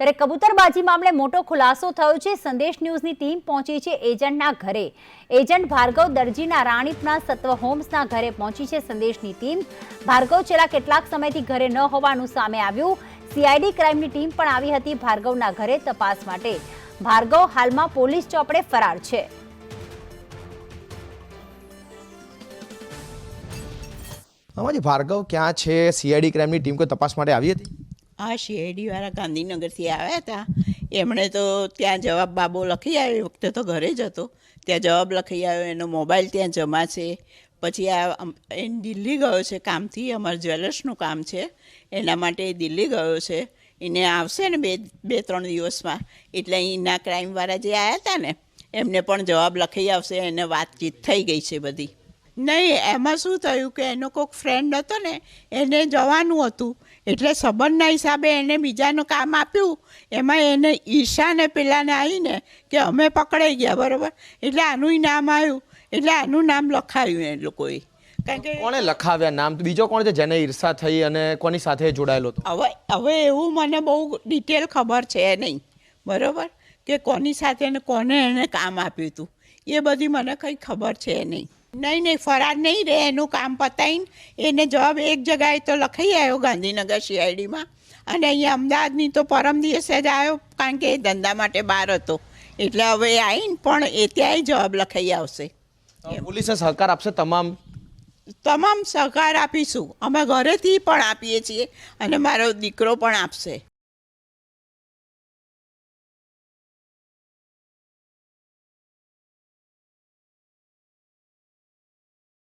ત્યારે કબૂતરબાજી મામલે મોટો ખુલાસો થયો છે. સંદેશ ન્યૂઝની ટીમ પહોંચી છે એજન્ટના ઘરે. એજન્ટ ભાર્ગવ દરજીના રાણીપના સત્વ હોમ્સના ઘરે પહોંચી છે સંદેશની ટીમ. ભાર્ગવ છેલ્લા કેટલાક સમયથી ઘરે ન હોવાનું સામે આવ્યું. સીઆઈડી ક્રાઇમની ટીમ પણ આવી હતી ભાર્ગવના ઘરે તપાસ માટે. ભાર્ગવ હાલમાં પોલીસ ચોપડે ફરાર છે. ભાર્ગવ ક્યાં છે? સીઆઈડી ક્રાઇમની ટીમ કોઈ તપાસ માટે આવી હતી? આ શેરડીવાળા ગાંધીનગરથી આવ્યા હતા. એમણે તો ત્યાં જવાબ બાબો લખી આવ્યો, એ વખતે તો ઘરે જ હતો. ત્યાં જવાબ લખી આવ્યો, એનો મોબાઈલ ત્યાં જમા છે. પછી આ એ દિલ્હી ગયો છે કામથી, અમારા જ્વેલર્સનું કામ છે. એના માટે એ દિલ્હી ગયો છે. એને આવશે ને બે બે, ત્રણ દિવસમાં. એટલે અહીંના ક્રાઇમવાળા જે આવ્યા હતા ને, એમને પણ જવાબ લખી આવશે, એને વાતચીત થઈ ગઈ છે બધી. નહીં, એમાં શું થયું કે એનો કોઈક ફ્રેન્ડ હતો ને, એને જવાનું હતું. એટલે સંબંધના હિસાબે એને બીજાનું કામ આપ્યું. એમાં એને ઈશાને પેલાને આવીને કે અમે પકડાઈ ગયા બરાબર? એટલે આનું નામ આવ્યું એટલે આનું નામ લખાયું એ લોકોએ. કારણ કે કોણે લખાવ્યા નામ? તો બીજો કોણ છે જેને ઈર્ષા થઈ અને કોની સાથે જોડાયેલો હતો? હવે હવે એવું મને બહુ ડિટેલ ખબર છે નહીં. બરાબર? કે કોની સાથે ને કોને એને કામ આપ્યું હતું. એ બધી મને કંઈ ખબર છે નહીં. નહીં નહીં ફરાર નહીં રહે એનું કામ પતાવીને એને જવાબ એક જગાએ તો લખાઈ આવ્યો ગાંધીનગર સીઆઈડીમાં અને અહીંયા અમદાવાદની તો પરમ દિવસે જ આવ્યો કારણ કે એ ધંધા માટે બહાર હતો. એટલે હવે આવીને પણ એ ત્યાંય જવાબ લખાઈ આવશે. પોલીસે સહકાર આપશે તમામ? તમામ સહકાર આપીશું. અમે ઘરેથી પણ આપીએ છીએ અને મારો દીકરો પણ આપશે.